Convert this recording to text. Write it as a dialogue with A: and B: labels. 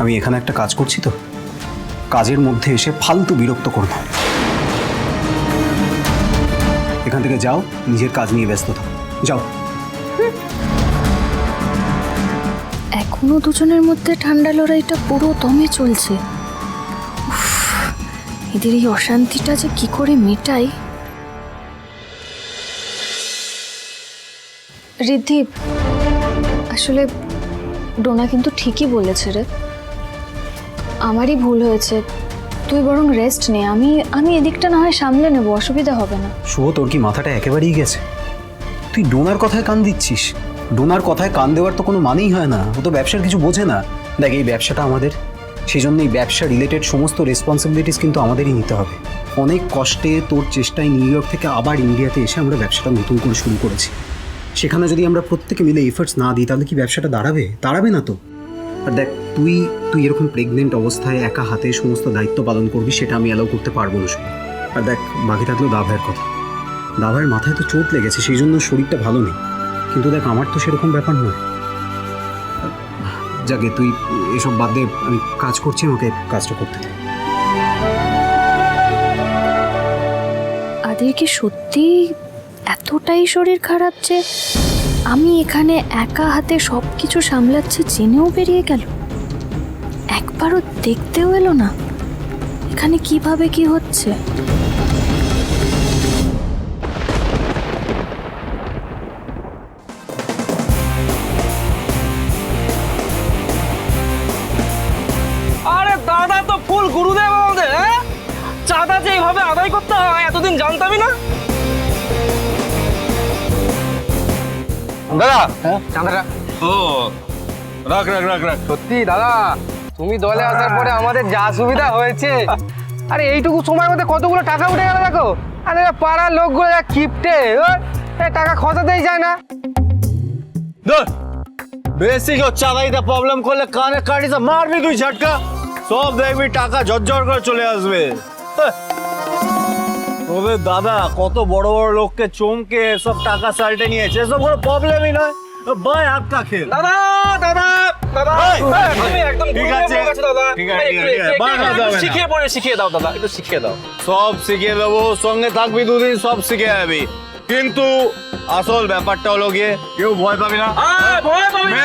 A: আমি এখানে একটা কাজ করছি তো। কাজের মধ্যে এসে ফালতু বিরক্ত করব এখান থেকে যাও, নিজের কাজ নিয়ে ব্যস্ত থাকো। যাও।
B: এখনও দুজনের মধ্যে ঠান্ডা লড়াইটা পুরো দমে চলছে। এদের এই অশান্তিটা যে কি করে মেটাই ঋদ্ধি আসলে ডোনা কিন্তু ঠিকই বলেছে রে। আমারই ভুল হয়েছে। তুই বরং রেস্ট নে। আমি আমি এদিকটা না হয় সামলে নেব, অসুবিধা হবে না।
A: শুভ, তোর কি মাথাটা একেবারেই গেছে? তুই ডোনার কথায় কান দিচ্ছিস? ডোনার কথায় কান দেওয়ার তো কোনো মানেই হয় না। ও তো ব্যবসার কিছু বোঝে না। দেখ, এই ব্যবসাটা আমাদের। সেই জন্য এই ব্যবসা রিলেটেড সমস্ত রেসপন্সিবিলিটিস কিন্তু আমাদেরই নিতে হবে। অনেক কষ্টে তোর চেষ্টায় নিউ ইয়র্ক থেকে আবার ইন্ডিয়াতে এসে আমরা ব্যবসাটা নতুন করে শুরু করেছি। সেখানে যদি আমরা প্রত্যেকে মিলে এফার্টস না দিই, তাহলে কি ব্যবসাটা দাঁড়াবে? দাঁড়াবে না তো। আর দেখ, তুই তুই এরকম প্রেগনেন্ট অবস্থায় একা হাতে সমস্ত দায়িত্ব পালন করবি, সেটা আমি অ্যালাউ করতে পারব না আর দেখ, বাকি থাকল দাভাইয়ের কথা। দাভাইয়ের মাথায় তো চোট লেগেছে, সেই জন্য শরীরটা ভালো নেই। কিন্তু দেখ, আমার তো সেরকম ব্যাপার নয়। যাকে তুই এসব বাদ দে, আমি কাজ করছি, আমাকে কাজটা করতে দে।
B: আদের কি সত্যি এতটাই শরীর খারাপ যে আমি এখানে একা হাতে সব কিছু সামলাচ্ছি জেনেও বেরিয়ে গেল। একবারও দেখতেও এলো না। এখানে কীভাবে কি হচ্ছে?
C: আরে দাদা তো ফুল গুরুদেব আমাদের হ্যাঁ? চাঁদা যে এইভাবে আদায় করতে হয়, এতদিন জানতামই না। দাদা। চাঁদাটা
D: ও রাখ রাখ রাখ রাখ।
C: সত্যি দাদা তুমি দলে আসার পরে আমাদের যা সুবিধা হয়েছে। আরে এইটুকু সময়ের মধ্যে কতগুলো টাকা উঠে গেল দেখো? আরে পাড়ার লোকগুলো যা কিপটে টাকা খসাতেই যায় না।
D: ধর বেসিক চালাইতে প্রবলেম করলে কানে কাটিতে মারবি তুই ঝটকা। সব দেখবি টাকা ঝরঝর করে চলে আসবে। হ্যাঁ। তোদের দাদা কত বড় বড় লোককে চমকে সব টাকা সাল্টে নিয়েছে এসব কোনো প্রবলেমই নয়। বাই হাতটা খেল
C: দাদা দাদা দাদা একদম
D: ঠিক আছে,
C: দাদা।
D: ঠিক আছে।
C: শিখিয়ে পড়ে শিখিয়ে দাও দাদা একটু শিখিয়ে দাও।
D: সব শিখিয়ে দেবো সঙ্গে থাকবি দুদিন সব শিখে যাবি কিন্তু আসল ব্যাপারটা হলো গিয়ে কেউ ভয় পাবি না।
C: ভয় পাবি না।